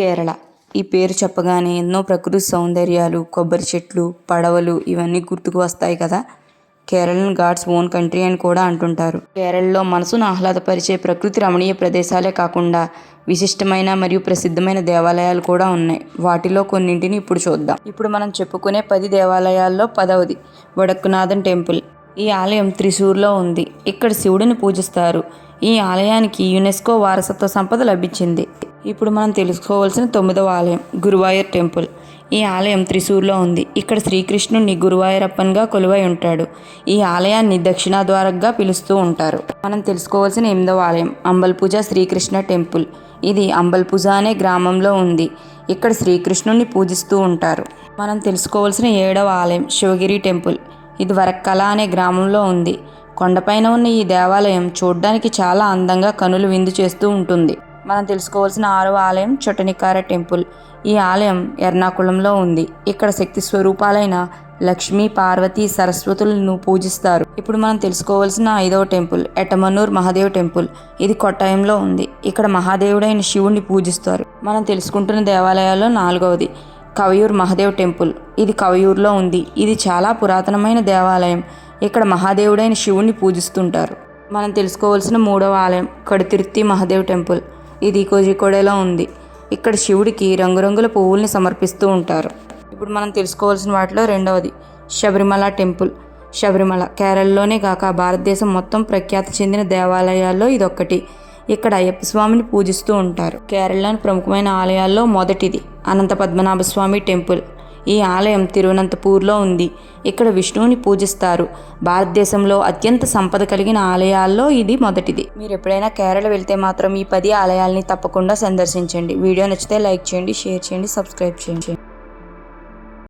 కేరళ. ఈ పేరు చెప్పగానే ఎన్నో ప్రకృతి సౌందర్యాలు కొబ్బరి చెట్లు పడవలు ఇవన్నీ గుర్తుకు వస్తాయి కదా? కేరళను గాడ్స్ ఓన్ కంట్రీ అని కూడా అంటుంటారు. కేరళలో మనసును ఆహ్లాదపరిచే ప్రకృతి రమణీయ ప్రదేశాలే కాకుండా విశిష్టమైన మరియు ప్రసిద్ధమైన దేవాలయాలు కూడా ఉన్నాయి. వాటిలో కొన్నింటిని ఇప్పుడు చూద్దాం. ఇప్పుడు మనం చెప్పుకునే పది దేవాలయాల్లో పదవది వడక్కునాథన్ టెంపుల్. ఈ ఆలయం త్రిశూర్లో ఉంది. ఇక్కడ శివుడిని పూజిస్తారు. ఈ ఆలయానికి యునెస్కో వారసత్వ సంపద లభించింది. ఇప్పుడు మనం తెలుసుకోవాల్సిన తొమ్మిదవ ఆలయం గురువాయూర్ టెంపుల్. ఈ ఆలయం త్రిశూర్లో ఉంది. ఇక్కడ శ్రీకృష్ణుని గురువాయూరప్పన్గా కొలువై ఉంటాడు. ఈ ఆలయాన్ని దక్షిణాద్వారగా పిలుస్తూ ఉంటారు. మనం తెలుసుకోవాల్సిన ఎనిమిదవ ఆలయం అంబల్పూజ శ్రీకృష్ణ టెంపుల్. ఇది అంబల్పూజ అనే గ్రామంలో ఉంది. ఇక్కడ శ్రీకృష్ణుని పూజిస్తూ ఉంటారు. మనం తెలుసుకోవాల్సిన ఏడవ ఆలయం శివగిరి టెంపుల్. ఇది వరక్కల అనే గ్రామంలో ఉంది. కొండపైన ఉన్న ఈ దేవాలయం చూడడానికి చాలా అందంగా కనులు విందు చేస్తూ ఉంటుంది. మనం తెలుసుకోవాల్సిన ఆరో ఆలయం చొటనికార టెంపుల్. ఈ ఆలయం ఎర్నాకుళంలో ఉంది. ఇక్కడ శక్తి స్వరూపాలైన లక్ష్మీ పార్వతి సరస్వతులను పూజిస్తారు. ఇప్పుడు మనం తెలుసుకోవాల్సిన ఐదవ టెంపుల్ ఎటమన్నూర్ మహాదేవ్ టెంపుల్. ఇది కొట్టాయంలో ఉంది. ఇక్కడ మహాదేవుడైన శివుణ్ణి పూజిస్తారు. మనం తెలుసుకుంటున్న దేవాలయాల్లో నాలుగవది. కవయూర్ మహాదేవ్ టెంపుల్. ఇది కవయూర్లో ఉంది. ఇది చాలా పురాతనమైన దేవాలయం. ఇక్కడ మహాదేవుడైన శివుణ్ణి పూజిస్తుంటారు. మనం తెలుసుకోవాల్సిన మూడవ ఆలయం కడుతిర్తి మహాదేవ్ టెంపుల్. ఇది కోజికోడేలో ఉంది. ఇక్కడ శివుడికి రంగురంగుల పువ్వుల్ని సమర్పిస్తూ ఉంటారు. ఇప్పుడు మనం తెలుసుకోవాల్సిన వాటిలో రెండవది శబరిమల టెంపుల్. శబరిమల కేరళలోనే కాక భారతదేశం మొత్తం ప్రఖ్యాతి చెందిన దేవాలయాల్లో ఇదొక్కటి. ఇక్కడ అయ్యప్ప స్వామిని పూజిస్తూ ఉంటారు. కేరళలోని ప్రముఖమైన ఆలయాల్లో మొదటిది. అనంత పద్మనాభ స్వామి టెంపుల్. ఈ ఆలయం తిరువనంతపూర్లో ఉంది. ఇక్కడ విష్ణువుని పూజిస్తారు. భారతదేశంలో అత్యంత సంపద కలిగిన ఆలయాల్లో ఇది మొదటిది. మీరు ఎప్పుడైనా కేరళ వెళ్తే మాత్రం ఈ పది ఆలయాల్ని తప్పకుండా సందర్శించండి. వీడియో నచ్చితే లైక్ చేయండి షేర్ చేయండి సబ్స్క్రైబ్ చేయండి.